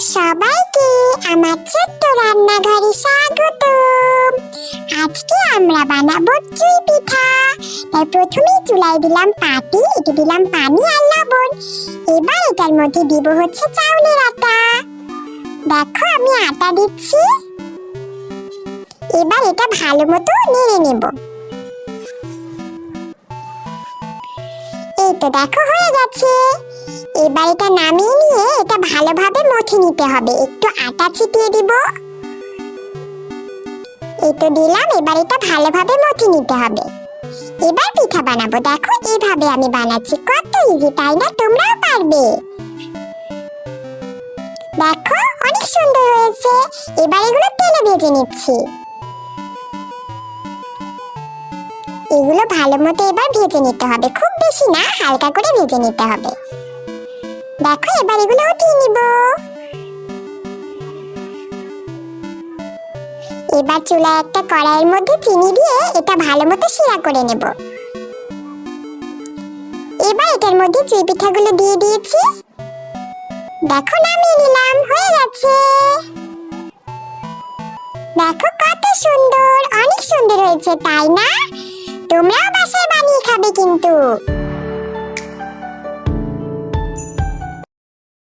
সবাইকে আমার ছোট্ট রান্নাঘরে স্বাগত। আজকে আমরা বানাবো চুই পিঠা। তাই প্রথমে চুলায় দিলাম পাটি, এতে দিলাম পানি আর লবণ। এবার এটার মধ্যে দিব হচ্ছে চাউলের আটা। দেখো আমি আটা দিচ্ছি। এবার এটা ভালো মতো নেড়ে নেব। এই তো দেখো হয়ে গেছে। এবার এটা নামিয়ে নিয়ে ভালোভাবে মথে নিতে হবে। একটু আটা ছিটিয়ে দিব। এই তো দিলাম, এবার এটা ভালোভাবে মথে নিতে হবে। এবার পিঠা বানাবো। দেখো, এইভাবে আমি বানাচ্ছি। কত ইজি তাই না? তোমরাও পারবে। দেখো, অনেক সুন্দর হয়েছে। এবার এগুলো তেলে ভেজে নিচ্ছি। এগুলো ভালো মতো এবার ভেজে নিতে হবে। খুব বেশি না, হালকা করে ভেজে নিতে হবে। দেখো, এবার এগুলো উঠিয়ে নিব। এবার চুলায় একটা কড়াইয়ের মধ্যে চিনি দিয়ে এটা ভালো মতো শিরা করে নেব। এবার এটার মধ্যে চুই পিঠাগুলো দিয়ে দিয়েছি। দেখো, নামিয়ে নিলাম, হয়ে গেছে। দেখো, কত সুন্দর, অনেক সুন্দর হয়েছে, তাই না? তোমরাও বাসায় বানিয়ে খাবে কিন্তু।